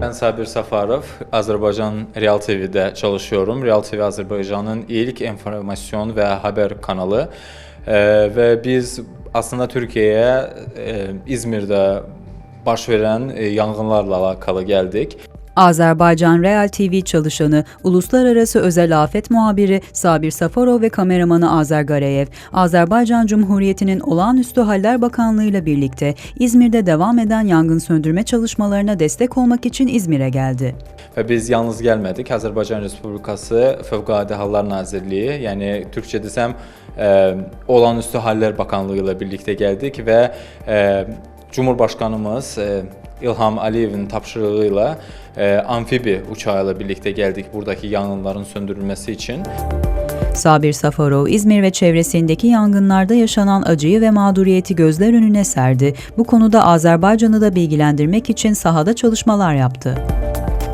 Ben Sabir Safarov, Azerbaycan Real TV'de çalışıyorum. Real TV Azerbaycan'ın ilk informasyon ve haber kanalı. Ee, ve biz aslında Türkiye'ye e, İzmir'de baş veren e, yangınlarla alakalı geldik. Azerbaycan Real TV çalışanı, Uluslararası Özel Afet Muhabiri Sabir Safarov ve kameramanı Azer Garayev, Azerbaycan Cumhuriyeti'nin Olağanüstü Haller Bakanlığı ile birlikte İzmir'de devam eden yangın söndürme çalışmalarına destek olmak için İzmir'e geldi. Və biz yalnız gəlmədik. Azərbaycan Respublikası Fövqəladə Hallar Nazirliyi, yəni türkçə desəm, e, Olağanüstü Hallər Bakanlığı ilə birlikdə gəldik və e, Cumhurbaşqanımız e, İlham Aliyevin tapşırığı e, amfibi uçağı ilə birlikdə gəldik buradakı yanğınların söndürülməsi üçün. Sabir Safarov, İzmir ve çevresindeki yangınlarda yaşanan acıyı ve mağduriyeti gözler önüne serdi. Bu konuda Azerbaycan'ı da bilgilendirmek için sahada çalışmalar yaptı.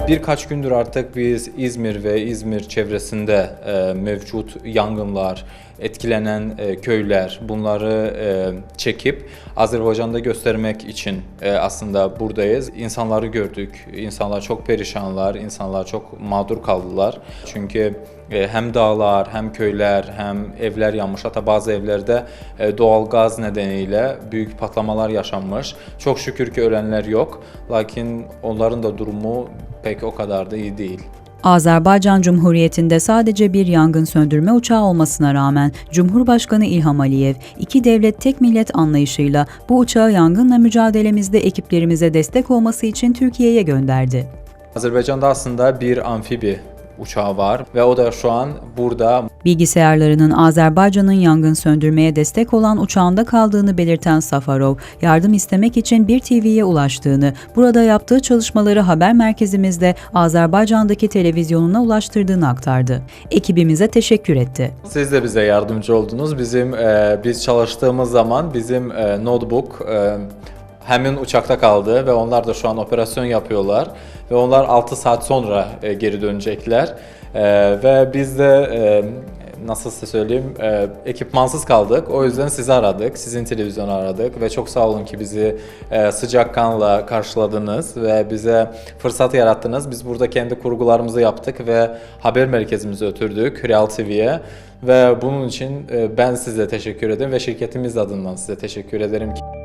Birkaç gündür artık biz İzmir ve İzmir çevresinde e, mevcut yangınlar, etkilenen e, köyler bunları e, çekip Azerbaycan'da göstermek için e, aslında buradayız. İnsanları gördük. İnsanlar çok perişanlar, insanlar çok mağdur kaldılar. Çünkü e, hem dağlar, hem köyler, hem evler yanmış. Hatta bazı evlerde e, doğal gaz nedeniyle büyük patlamalar yaşanmış. Çok şükür ki ölenler yok. Lakin onların da durumu pek o kadar da iyi değil. Azerbaycan Cumhuriyeti'nde sadece bir yangın söndürme uçağı olmasına rağmen Cumhurbaşkanı İlham Aliyev, iki devlet tek millet anlayışıyla bu uçağı yangınla mücadelemizde ekiplerimize destek olması için Türkiye'ye gönderdi. Azerbaycan'da aslında bir amfibi uçağı var ve o da şu an burada Bilgisayarlarının Azerbaycan'ın yangın söndürmeye destek olan uçağında kaldığını belirten Safarov, yardım istemek için bir TV'ye ulaştığını, burada yaptığı çalışmaları haber merkezimizde Azerbaycan'daki televizyonuna ulaştırdığını aktardı. Ekibimize teşekkür etti. Siz de bize yardımcı oldunuz. Bizim e, biz çalıştığımız zaman bizim e, notebook e, hemen uçakta kaldı ve onlar da şu an operasyon yapıyorlar ve onlar 6 saat sonra e, geri dönecekler E, ve biz de e, nasıl size söyleyeyim e, ekipmansız kaldık. O yüzden sizi aradık, sizin televizyonu aradık ve çok sağ olun ki bizi e, sıcakkanla karşıladınız ve bize fırsat yarattınız. Biz burada kendi kurgularımızı yaptık ve haber merkezimizi ötürdük Real TV'ye ve bunun için e, ben size teşekkür ederim ve şirketimiz adından size teşekkür ederim ki